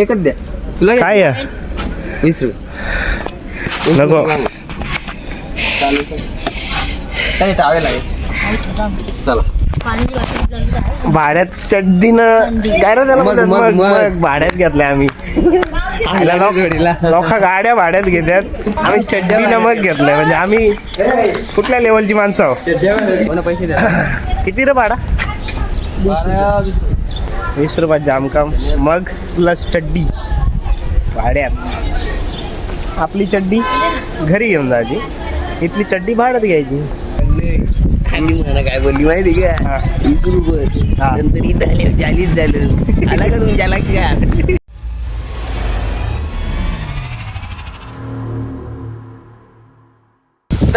एकच द्या. तुला काय आहे? वीस रुपये. नको. टावेल आहे चला. भाड्यात चड्डीनं काय रे त्याला मग, म्हणतात? मग, मग मग. मग भाड्यात घेतलाय आम्ही. लोक- लोक गाड्या भाड्यात घेतात आम्ही चड्डीनं मग घेतलंय. म्हणजे आम्ही कुठल्या लेवलची माणसं आहोत? कोणा पैसे द्या किती रे भाडा? बारा वीस रुपयात जामकाम मग प्लस चड्डी. भाड्यात आपली चड्डी घरी घेऊन जायची इथली चड्डी भाड्यात घ्यायची. आणि मला काय बोलली माहिती का. वीस रुपये. नंतर इथं आले चाळीस झालं आला का तुमच्याला का?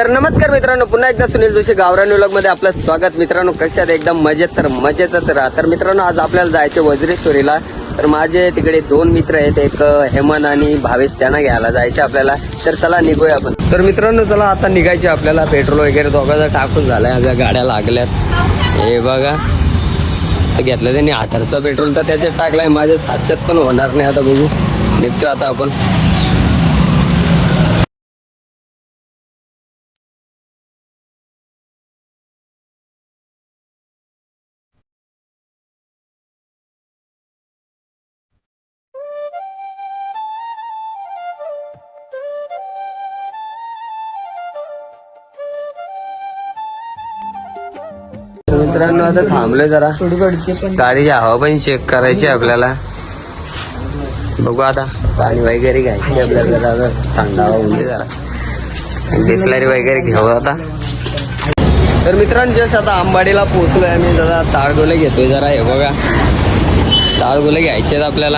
तर नमस्कार मित्रांनो पुन्हा एकदा सुनील जोशी गावरान व्लॉगमध्ये आपलं स्वागत. मित्रांनो कशात एकदम मजेत तर मजेतच राहा. तर मित्रांनो आज आपल्याला जायचे वज्रेश्वरीला. तर माझे तिकडे दोन मित्र आहेत. एक हेमन आणि भावेश त्यांना घ्यायला जायचे आपल्याला. तर चला निघूया आपण. तर मित्रांनो चला आता निघायचे आपल्याला. पेट्रोल वगैरे दोघांचा टाकून झालाय. आपल्या गाड्या लागल्यात. हे बघा. घेतलं त्यांनी हजारचं पेट्रोल. तर त्याच्यात टाकलाय. माझ्या सातशेत पण होणार नाही. आता बघू. निघतो आता आपण. मित्रांनो आता थांबलोय जरा. गाडीची हवा पण. चेक करायची आपल्याला. बघू आता पाणी वगैरे घ्यायची आपल्याला. जरा थंड हवा होऊन दे जरा. बिस्लरी वगैरे घेऊ आता. तर मित्रांनो जस्ट आता आंबाडीला पोहोचलोय आम्ही. जरा ताळगोले घेतोय जरा हे बघा. ताळगोले घ्यायचे आहेत आपल्याला.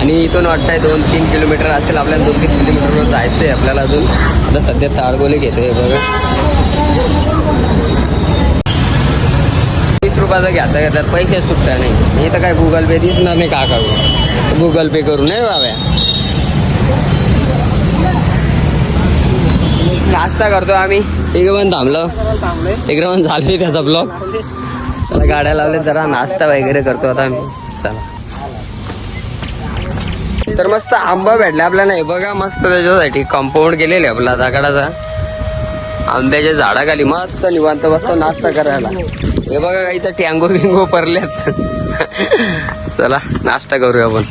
आणि इथून वाटतंय दोन तीन किलोमीटर असेल. आपल्याला दोन तीन किलोमीटरवर जायचंय आपल्याला अजून. आता सध्या ताळगोले घेतोय बघा वीस रुपयाचा घ्यायचा घेतात पैसे सुटतात नाही. मी इथं काय गुगल पे दिसणार नाही का करू? गुगल पे करू नाही बाब्या नाश्ता करतो आम्ही. इकडे पण थांबलो. इकडे पण झालोय त्याचा ब्लॉग त्याला गाड्या लावल्या जरा नाश्ता वगैरे करतो आता आम्ही. चला. तर मस्त आंबा भेटला आपल्याला. हे बघा मस्त त्याच्यासाठी कंपाऊंड केलेले आपला दगडाचा आंब्याच्या झाडाखाली मस्त निवांत बसतो नाश्ता करायला. हे बघा काही तर टँगो बिंगो पडल्यात चला नाश्ता करूया आपण.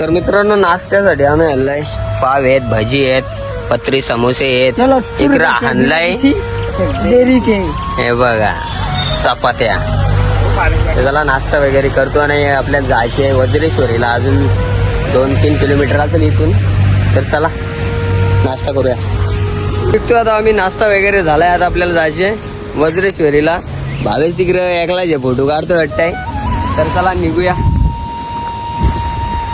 तर मित्रांनो नाश्त्यासाठी आम्ही आणलाय पाव आहेत भजी आहेत पत्री समोसे आहेत. इकडं आणलाय हे बघा चपात्या. तर चला नाश्ता वगैरे करतो आणि आपल्याला जायचे आहे वज्रेश्वरीला. अजून दोन तीन किलोमीटर असेल इथून. तर चला नाश्ता करूया. निघतो आता आम्ही नाश्ता वगैरे झालाय आता आपल्याला जायचे वज्रेश्वरीला. भावेश तिकडे एकलाच आहे फोटो काढतो वाटतंय तर चला निघूया.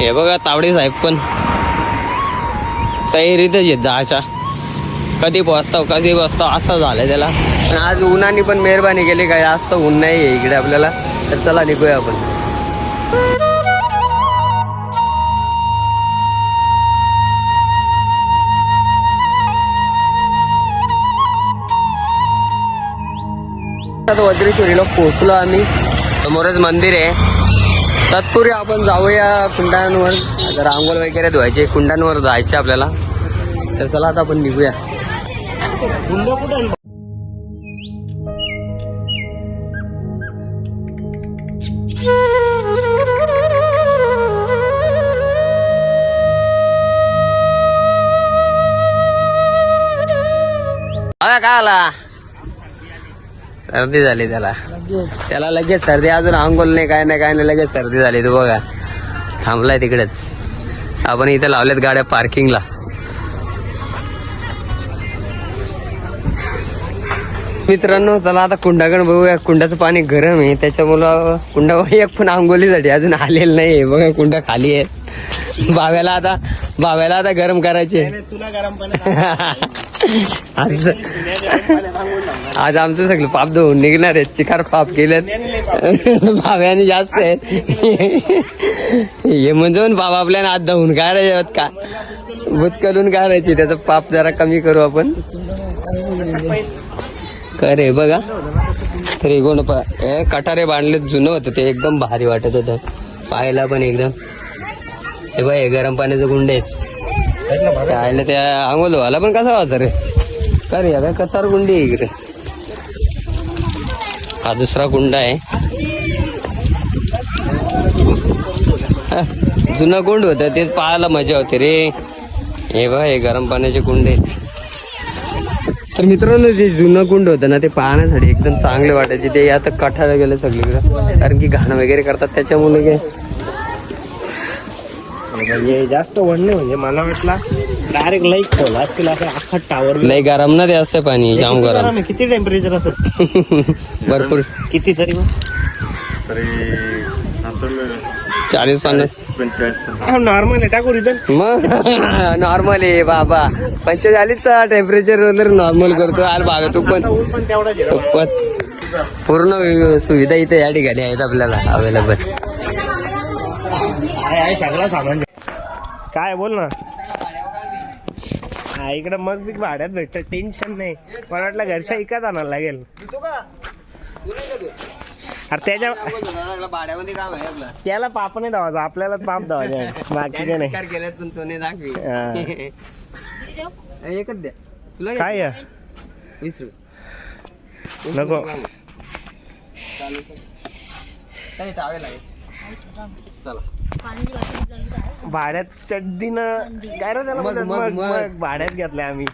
हे बघा तावडे साहेब पण. तयारीतच येत अशा. कधी बसतो कधी बसतो असं झालंय त्याला. पण आज उन्हाने पण मेहरबानी केली काय जास्त ऊन नाही आहे इकडे आपल्याला. तर चला निघूया आपण. आता वज्रेश्वरीला पोहोचलो आम्ही. समोरच मंदिर आहे. तत्पूर्वी आपण जाऊया कुंडांवर. आंघोळ वगैरे धुवायचे कुंडांवर जायचे आपल्याला. तर चला आता आपण निघूया. आला काय आला? सर्दी झाली त्याला. त्याला लगेच सर्दी अजून अंघोल नाही काय नाही काय नाही लगेच सर्दी झाली तू बघा. थांबलाय तिकडेच. आपण इथे लावल्यात गाड्या पार्किंगला मित्रांनो चला आता कुंडाकडे बघूया. कुंडाचं पाणी गरम आहे. त्याच्यामुळं कुंडा एक पण आंघोलीसाठी अजून आलेलं नाही बघा कुंडा खाली आहे. बाव्याला आता बाव्याला आता गरम करायचे. तुला गरम आज आज आमचं सगळं पाप धुवून निघणार आहेत. चिकार पाप केलेत. भाव्याने जास्त आहेत. हे म्हणजे बाबा आपल्याला आज धुवून काढायचे का? बुचकलून काढायचे. त्याचं पाप जरा कमी करू आपण. करे बघा. तरी कोण कटारे बांधले जुनं होतं ते एकदम भारी वाटत होतं. पाहायला पण एकदम. हे बाय गरम पाण्याचं गुंडे आहेत त्या आंघोल व्हायला पण कसा वाटतं रे? का रे आता कतार गुंडी आहे इकडे. हा दुसरा कुंड आहे. हा, जुना कुंड होतं तेच पाहायला मजा होते रे. हे बघ हे गरम पाण्याचे गुंडे आहेत तर मित्रांनो जे जुनं कुंड होतं ना ते पाहण्यासाठी एकदम चांगले वाटायचे. ते आता कठाला गेलं सगळीकडे. कारण की घाण वगैरे करतात त्याच्यामुळे काय म्हणजे जास्त वन नाही म्हणजे मला वाटला डायरेक्ट लाईक खोला. असतील असं अख्खा टावर लय गरम ना ते असते पाणी जाम गरम. किती टेम्परेचर असत भरपूर. किती तरी मग? चाळीस पन्नास. नॉर्मल आहे टाकू रिझन मग? नॉर्मल आहे बाबा. पंचेचाळीस टेम्परेचर वगैरे नॉर्मल करतो. आल बाबा तू पण. पण तेवढा पण. पूर्ण सुविधा इथे या ठिकाणी आहेत आपल्याला अवेलेबल सगळं सामान. काय बोल ना. हा इकडं मग बी भाड्यात भेटत. टेन्शन नाही. मला वाटलं घरच्या इकत आणायला लागेल. अरे त्याच्या भाड्यामध्ये काम आहे आपलं. त्याला पाप नाही धावायचं आपल्याला पाप धावायचं बाकी काय नाही. केल्यात पण तो नाही दाखवी. हा. एकच द्या. तुला काय आहे? वीस रुपये नको. चालेल. काही टावेल आहे. चला. भाड्यात चड्डीनं काय रे त्याला मग, म्हणतात? मग, मग मग. मग. भाड्यात घेतलंय आम्ही.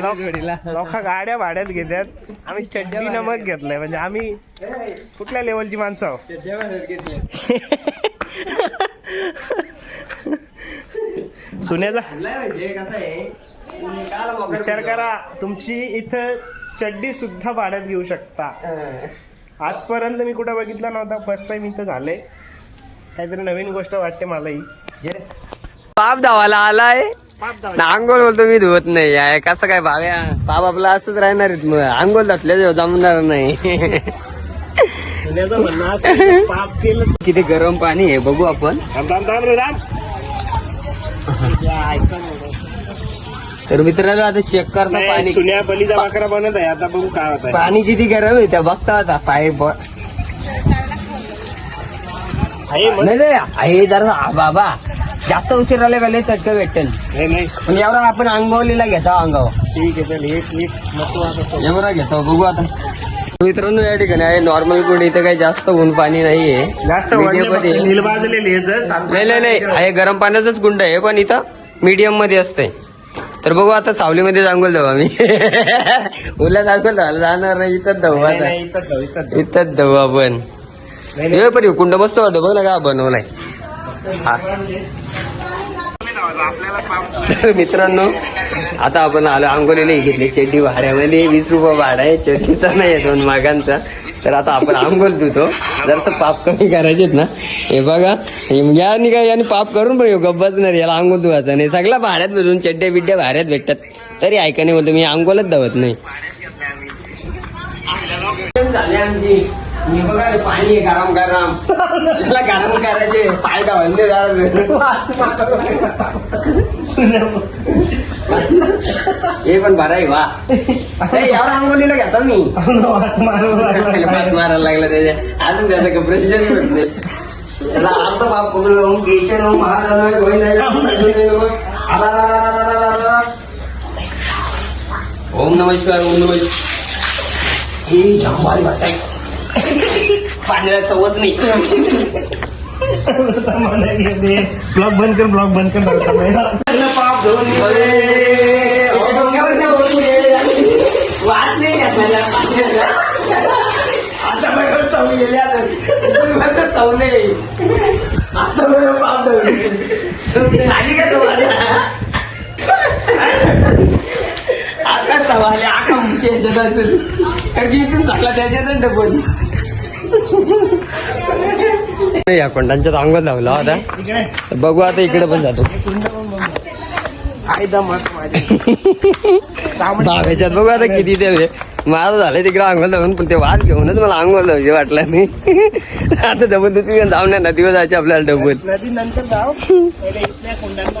लोक- लोका गाड्या भाड्यात घेतात आम्ही चड्डीनं मग घेतलंय. म्हणजे आम्ही कुठल्या लेवलची माणसं आहोत? सुनेचा विचार करा. तुमची इथं चड्डी सुद्धा भाड्यात घेऊ शकता. आजपर्यंत मी कुठं बघितला नव्हता. फर्स्ट टाइम इथं झालंय. काहीतरी नवीन गोष्ट वाटते मलाही. पाप धावाला आलाय. पाप धाव- आंघोळ बोलतो मी धुवत नाही. याय कसं काय भाव्या पाप आपला असंच राहणार आहेत मग आंघोळ घातल्या जमणार नाही. सुनेचं म्हणणं असं आहे, पाप केलं किती गरम पाणी आहे बघू आपण. थांब थांब थांब रे राम या, ऐका ना. तर मित्रांनो आता चेक करतो नाही, पाणी. सुन्या बलीचा बकरा बनत आहे आता बघू काय होत आहे पाणी किती गरम आहे त्या बघता आता. आहे मग. नाही नाही, आहे जरा आ, बाबा जास्त उशीर आले का लय चटकं भेटेल नाही नाही. पण एवढा आपण अंगवलीला घेतो अंगावर ठीक आहे चल एक एक नको आता सोड. एवढा घेतो बघू आता. मित्रांनो या ठिकाणी आहे नॉर्मल कुंड इथं काही जास्त ऊन पाणी नाहीये. जास्त Medium मध्ये. आहे जर सात- नाही नाही नाही आहे गरम पाण्याचाच गुंड आहे पण इथं मीडियममध्ये असते. तर बघू आता सावलीमध्ये जांगोल जाऊ आम्ही. उला दाखवलं जाणार नाही इथंच जाऊ नाही, आता. नाही, इथंच जाऊ, इथंच जाऊ. इथंच जाऊ आपण. हे पण कुंड मस्त वाटतं. बघ ना का बनवलाय हा. तर मित्रांनो आता आपण आलो आंघोलीला घेतली चेटी भाड्यामध्ये वीस रुपये भाडा आहे. चेटीचा नाही आहे दोन मागांचा. तर आता आपण आंघोल धुतो. जरसं पाप कमी करायचेत ना. हे बघा. यानी काय याने पाप करून पण गप्प बसणार. याला आंघोल धुवायचा नाही. सगळ्या भाड्यात भेटून चड्ड्या बिड्ड्या भाड्यात भेटतात. तरी ऐका नाही बोलतो मी आंघोलच धावत नाही. मी बघा हे पाणी आहे गरम गरम. त्याला गरम करायचे फायदा म्हणजे हे पण बरं आहे वा. यावर आंघोलीला घेतो मी. हात मारायला लागला त्याच्या. अजून त्याचं कपरेशन होत नाही. त्याला अर्ध बाप पकडून ओम केशन ओम महाराज. ओम नम शिवाय ओम नम ही भाषा आहे पाण्याला चवच नाही. ब्लॉग बंद कर ब्लॉग बंद कर पाप धुवून वाच नाही आपल्याला आता बरोबर चव गेली आता बरोबर चव नाही आता बरोबर पाप धरली आली का तो आता चव आली आका कारण की इथून सगळा त्याच्यातच डबल. या कोंडांच्यात अंगोल लावला होता. इकडे. बघू आता इकडे पण जातो. आयदा मस्त माझे दहाव्याच्यात बघू आता किती ते माझं झालं तिकडे अंघोल जाऊन पण ते वाद घेऊनच मला अंघोल जाऊचे वाटलं नाही. आता डबल दुसरी जाऊन ना नदीवर जायचे आपल्याला डबल. नदी नंतर जाऊ. पहिले इथल्या कुंडांना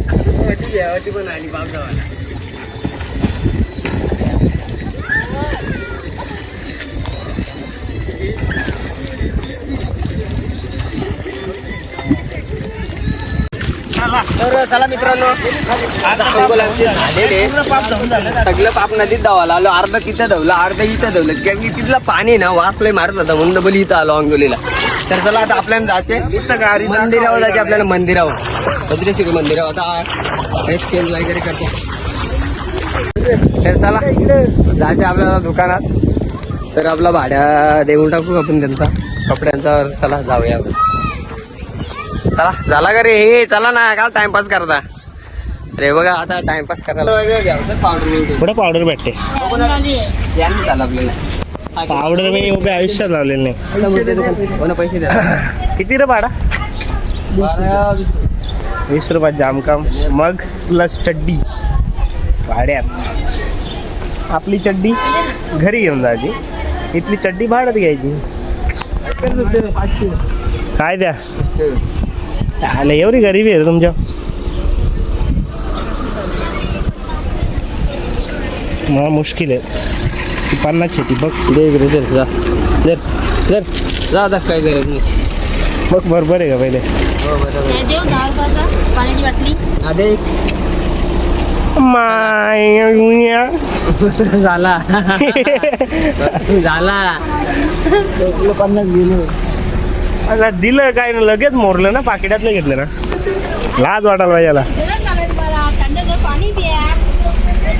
जाऊन काढता पण आली बाप चला. तर चला मित्रांनो आता आमचे झालेले. सगळं पाप नदीत धावायला आलो अर्ध तिथं धवलं अर्ध इथं धवलं. कारण की तिथलं पाणी ना वासलंय मारत होता म्हणून बोली इथं आलो अंगोलीला तर चला आता आपल्याला जायचे इथं गाडी मंदिरावर जायचे आपल्याला मंदिरावर. भद्रेश्वरी मंदिरावर आता चेंज वगैरे करतो. तर चला जायचे आपल्याला दुकानात. तर आपला भाड्या देऊन टाकू आपण त्यांचा. कपड्यांचा चला जाऊया. चला झाला का रे? हे चला ना काय टाइमपास करता. अरे बघा आता टाइमपास करायला पावडर पावडर भेटते? यांनी झालं आपल्याला पावडर मी उभ्या आयुष्यात लावलेलं नाही. पैसे द्या किती रे भाडा? वीस रुपयात जामकाम मग प्लस चड्डी. भाड्यात आपली चड्डी घरी घेऊन जायची. इथली चड्डी भाड्यात घ्यायची. काय द्या? आले एवढी गरीबी आहे तुमच्या. मला मुश्किल आहे. ती पन्नास शेती बघ. दे जा. जा जा काय गरज नाही. बघ बरोबर आहे का पहिले? पाण्याची बाटली माय झाला. झाला. पन्नास गेलो अला दिलं काय ना लगेच मोरलं ना पाकिटातलं घेतलं ना. लाज वाटायला पाहिजे याला.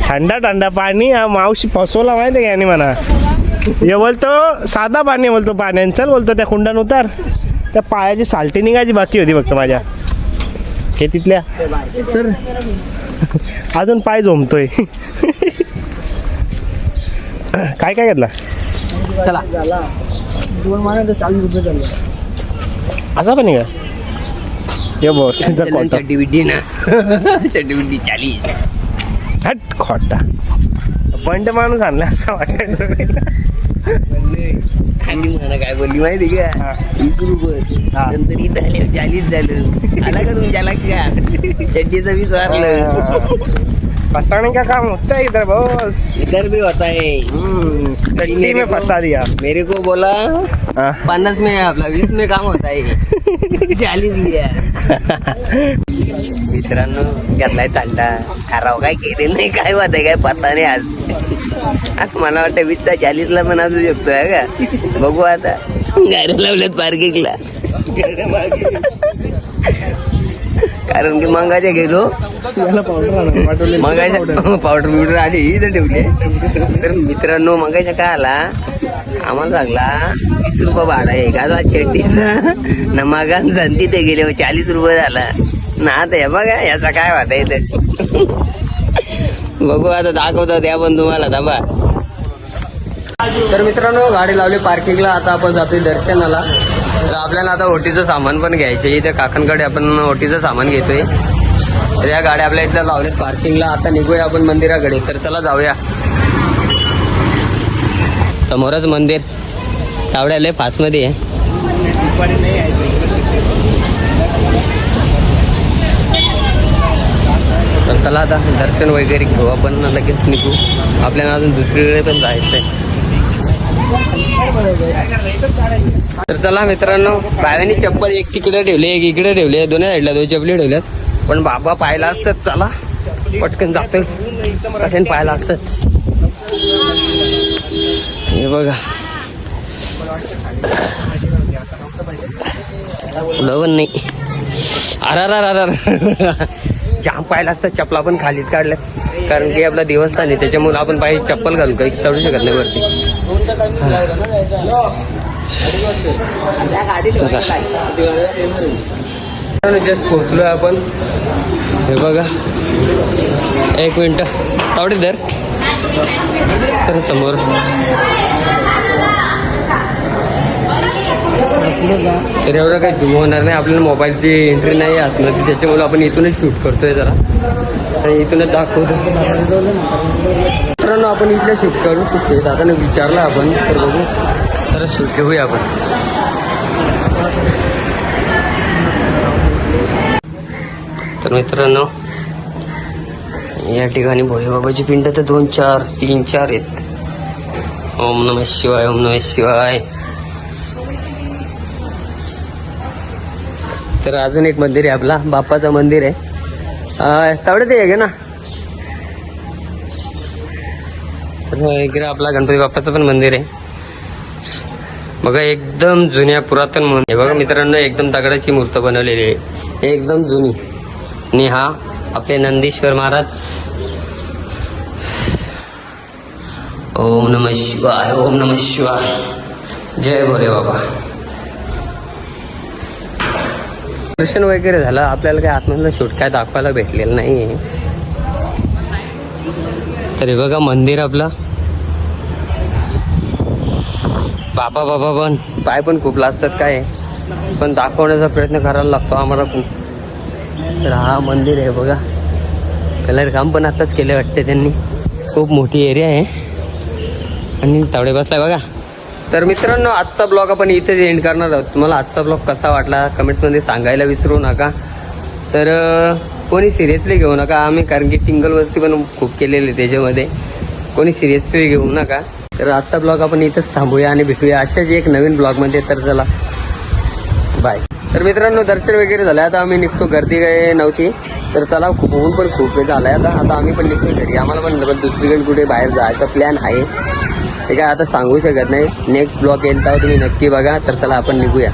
थंड थंडा पाणी हा मावशी फसवला माहिती आहे याने म्हणा. हे बोलतो साधा पाणी बोलतो पाण्याने. चल बोलतो त्या कुंडान उतार. त्या पायाची सालटी निघायची बाकी होती फक्त माझ्या. हे तिथल्या. सर. अजून पाय झोमतोय. काय काय घेतला? चला. असा पण आहे का ये बस बिड्डी ना. चालीस हट खोटा. बंड माणूस आणला असं वाटायचं आणि काय बोलली माहिती का? हा. वीस रुपये. नंतर इथं आले चालीस झालं. आला का तुमच्याला का? चड्डीचं वीस वारलं. फसाने का काम होता है इधर बॉस. इधर भी होता है। टट्टी में फंसा दिया। मेरे को बोला. पन्नास में आपला वीस में काम होता है। चालीस लिया मित्रांनो घेतलाय तांडा। खराव काय केले नाही काय होत काय पत्ता नाही आज. आज मला वाटतं वीसचा चाळीसला पण असू शकतो का? बघू आता. गाड्या लावल्यात पार्किंगला. कारण की मंगाच्या गेलो मगाच्या पावडर बिवडर आली इथं ठेवले. तर मित्रांनो मगाच्या काय आला? आम्हाला सांगला वीस रुपये भाडा आहे. का चड्डीचा ना मागान संती ते गेले चाळीस रुपये झाला. ना आता हे बघा याचा काय वाटायचं बघू आता दाखवतो त्या पण तुम्हाला थांबा. तर मित्रांनो गाडी लावली पार्किंगला आता आपण जातोय दर्शनाला. तर आपल्याला आता ओटीचं सामान पण घ्यायचं इथे काकांकडे आपण ओटीचं सामान घेतोय. तर या गाड्या आपल्या इथल्या लावल्यात पार्किंगला आता निघूया आपण मंदिराकडे. तर चला जाऊया. समोरच मंदिर. तावड्याला फासमध्ये आहे. तर चला आता दर्शन वगैरे घेऊ आपण. लगेच निघू. आपल्याला अजून दुसरीकडे पण जायचं आहे तर चला मित्रांनो बाळांनी चप्पल एक तिकडे ठेवली एक इकडे ठेवली. दोन्ही साईडला दोन चपली ठेवल्यात. पण बाबा पाहायला असतात चला. पटकन जातोय. पटकन पाहायला असतात हे बघा. फुलं पण नाही. अरे अरे अरे जाम पाहिला असतात चपला पण खालीच काढल्या. कारण की आपला देवस्थान आहे त्याच्यामुळे आपण पाहिजे चप्पल घालून काही चढू शकत नाही वरती. जस्ट आहे आपण. हे बघा. एक मिनिट. आवडे दर? तर समोर. तर एवढं काही झूम होणार नाही. आपल्याला मोबाईलची एंट्री नाही आतमध्ये. त्याच्यामुळे आपण इथूनच शूट करतोय जरा. आणि इथूनच दाखवतो मित्रांनो आपण इथलं शूट करू शकतो दादाने विचारलं आपण. तर बघू. तर शूट घेऊया आपण. तर मित्रांनो या ठिकाणी भोलेबाबाची पिंड तर दोन चार तीन चार आहेत. ओम नम शिवाय ओम नम शिवाय. तर अजून एक मंदिर आहे आपला बाप्पाचं मंदिर आहे. अं, ते आहे ना. इकडे आपला गणपती बाप्पाचं पण मंदिर आहे. बघा एकदम जुन्या पुरातन म्हणून बघा मित्रांनो एकदम दगडाची मूर्त बनवलेली आहे. एकदम जुनी. आणि हा आपले नंदीश्वर महाराज. ओम नम शिवाय ओम नम शिवाय. जय भोले बाबा. दर्शन वगैरे झालं आपल्याला काय आतमधलं शूट काय दाखवायला भेटलेलं नाही तरी बघा मंदिर आपलं. बाबा बाबा पण पाय पण खूप लाजतात काय. पण दाखवण्याचा प्रयत्न करायला लागतो आम्हाला खूप. तर हा मंदिर आहे बघा. कलर काम पण आताच केलं वाटते त्यांनी. खूप मोठी एरिया आहे. आणि तावडे बसलाय बघा. तर मित्रांनो आजचा ब्लॉग आपण इथेच एंड करणार आहोत. तुम्हाला आजचा ब्लॉग कसा वाटला कमेंट्समध्ये सांगायला विसरू नका. तर कोणी सिरियसली घेऊ नका. आम्ही कारण की टिंगल वस्ती पण खूप केलेली त्याच्यामध्ये. कोणी सिरियसली घेऊ नका. तर आजचा ब्लॉग आपण इथंच थांबूया आणि भेटूया अशाच एक नवीन ब्लॉगमध्ये तर चला बाय तर मित्रांनो दर्शन वगैरे झालं आता आम्ही निघतो गर्दी काही नव्हती. तर चला खूप ऊन पण खूप वेळ झालाय. आता आता आम्ही पण निघतो घरी. आम्हाला पण दुसरीकडे कुठे बाहेर जायचा प्लॅन आहे. ते काय आता सांगू शकत नाही. नेक्स्ट ब्लॉग येईल तर तुम्ही नक्की बघा. तर चला आपण निघूया.